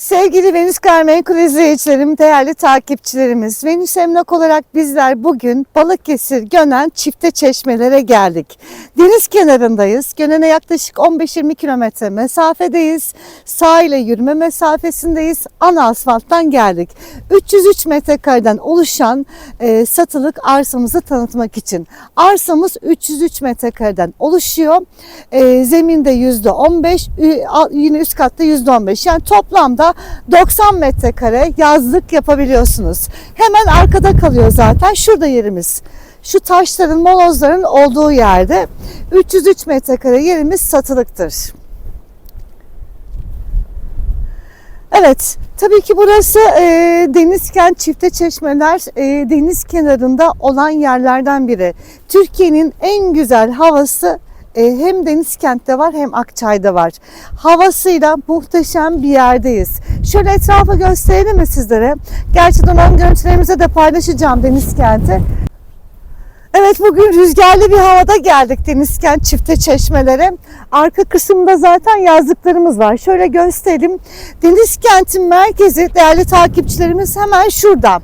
Sevgili Venüs Gayrimenkul izleyicilerim, değerli takipçilerimiz, Venüs Emlak olarak bizler bugün Balıkesir Gönen çifte çeşmelere geldik. Deniz kenarındayız. Gönen'e yaklaşık 15-20 kilometre mesafedeyiz. Sahile yürüme mesafesindeyiz. Ana asfalttan geldik. 303 metrekareden oluşan e, satılık arsamızı tanıtmak için. Arsamız 303 metrekareden oluşuyor. E, zeminde %15, ü- a- yine üst katta %15. Yani toplamda 90 metrekare yazlık yapabiliyorsunuz. Hemen arkada kalıyor zaten. Şurada yerimiz. Şu taşların, molozların olduğu yerde 303 metrekare yerimiz satılıktır. Evet, tabii ki burası e, Denizkent Çifte Çeşmeler e, deniz kenarında olan yerlerden biri. Türkiye'nin en güzel havası hem Denizkent'te var hem Akçay'da var. Havasıyla muhteşem bir yerdeyiz. Şöyle etrafı gösterelim mi sizlere? Gerçi drone görüntülerimize de paylaşacağım Denizkent'i. Evet bugün rüzgarlı bir havada geldik Denizkent çifte çeşmelere. Arka kısımda zaten yazlıklarımız var. Şöyle göstereyim. Denizkent'in merkezi değerli takipçilerimiz hemen şurada.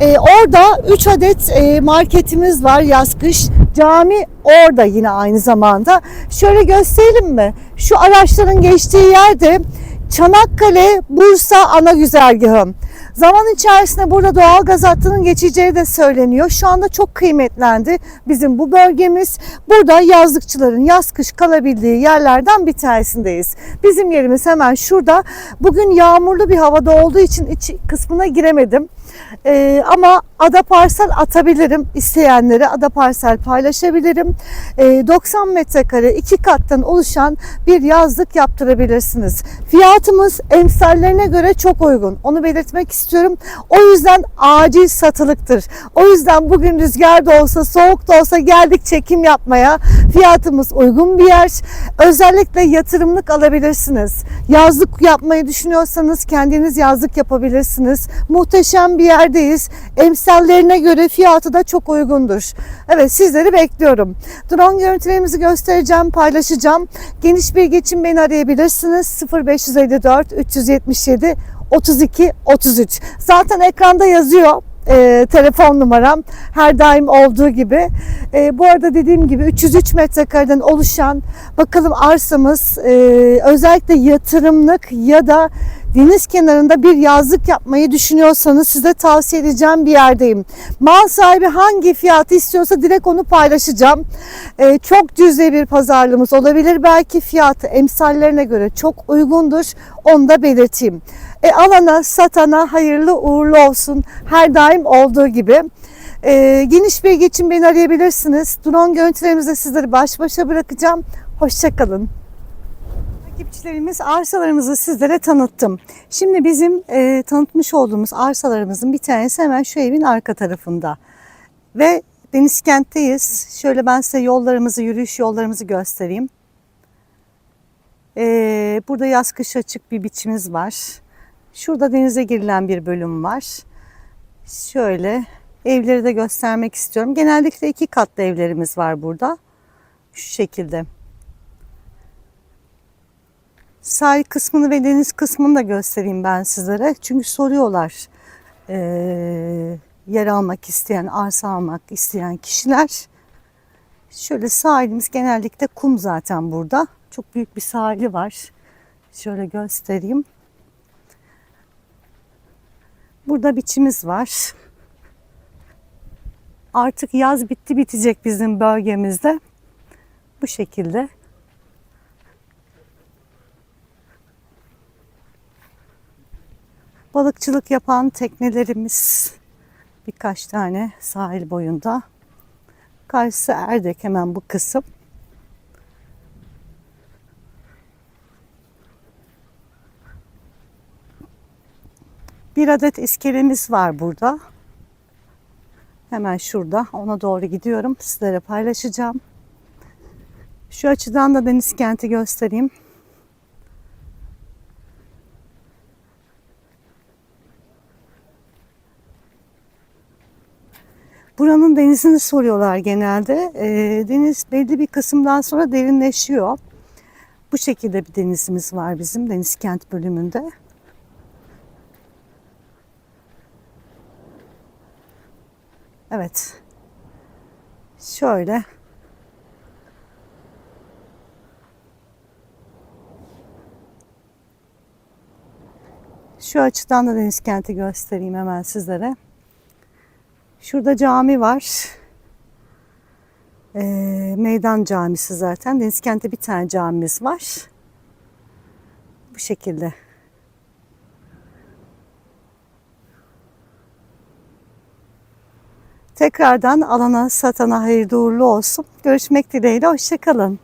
Ee, orada 3 adet e, marketimiz var yaz kış. Cami orada yine aynı zamanda. Şöyle gösterelim mi? Şu araçların geçtiği yerde Çanakkale Bursa ana güzergahı. Zaman içerisinde burada doğal gaz hattının geçeceği de söyleniyor. Şu anda çok kıymetlendi bizim bu bölgemiz. Burada yazlıkçıların yaz kış kalabildiği yerlerden bir tanesindeyiz. Bizim yerimiz hemen şurada. Bugün yağmurlu bir havada olduğu için iç kısmına giremedim. Ee, ama ada parsel atabilirim isteyenlere ada parsel paylaşabilirim. Ee, 90 metrekare iki kattan oluşan bir yazlık yaptırabilirsiniz. Fiyatımız emsallerine göre çok uygun. Onu belirtmek istiyorum. O yüzden acil satılıktır. O yüzden bugün rüzgar da olsa soğuk da olsa geldik çekim yapmaya. Fiyatımız uygun bir yer. Özellikle yatırımlık alabilirsiniz. Yazlık yapmayı düşünüyorsanız kendiniz yazlık yapabilirsiniz. Muhteşem bir yerdeyiz. Emsallerine göre fiyatı da çok uygundur. Evet sizleri bekliyorum. Drone görüntülerimizi göstereceğim, paylaşacağım. Geniş bilgi için beni arayabilirsiniz. 0554 377 32 33. Zaten ekranda yazıyor e, telefon numaram her daim olduğu gibi. E, bu arada dediğim gibi 303 metrekareden oluşan bakalım arsamız e, özellikle yatırımlık ya da deniz kenarında bir yazlık yapmayı düşünüyorsanız size tavsiye edeceğim bir yerdeyim. Mal sahibi hangi fiyatı istiyorsa direkt onu paylaşacağım. E, çok cüzi bir pazarlığımız olabilir. Belki fiyatı emsallerine göre çok uygundur. Onu da belirteyim. E, alana, satana hayırlı uğurlu olsun. Her daim olduğu gibi. E, geniş bilgi için beni arayabilirsiniz. Drone görüntülerimizle sizleri baş başa bırakacağım. Hoşçakalın. Takipçilerimiz arsalarımızı sizlere tanıttım. Şimdi bizim e, tanıtmış olduğumuz arsalarımızın bir tanesi hemen şu evin arka tarafında. Ve Denizkent'teyiz. Şöyle ben size yollarımızı, yürüyüş yollarımızı göstereyim. E, burada yaz kış açık bir biçimiz var. Şurada denize girilen bir bölüm var. Şöyle evleri de göstermek istiyorum. Genellikle iki katlı evlerimiz var burada. Şu şekilde. Sahil kısmını ve deniz kısmını da göstereyim ben sizlere. Çünkü soruyorlar eee, yer almak isteyen, arsa almak isteyen kişiler. Şöyle sahilimiz genellikle kum zaten burada. Çok büyük bir sahili var. Şöyle göstereyim. Burada biçimiz var. Artık yaz bitti bitecek bizim bölgemizde. Bu şekilde. Balıkçılık yapan teknelerimiz birkaç tane sahil boyunda. Karşısı Erdek hemen bu kısım. Bir adet iskelemiz var burada. Hemen şurada. Ona doğru gidiyorum. Sizlere paylaşacağım. Şu açıdan da deniz kenti göstereyim. Buranın denizini soruyorlar genelde. Ee, deniz belli bir kısımdan sonra derinleşiyor. Bu şekilde bir denizimiz var bizim deniz kent bölümünde. Evet. Şöyle. Şu açıdan da deniz kenti göstereyim hemen sizlere. Şurada cami var. Ee, meydan camisi zaten. Deniz kentte bir tane camimiz var. Bu şekilde. Tekrardan alana satana hayırlı uğurlu olsun. Görüşmek dileğiyle. Hoşçakalın.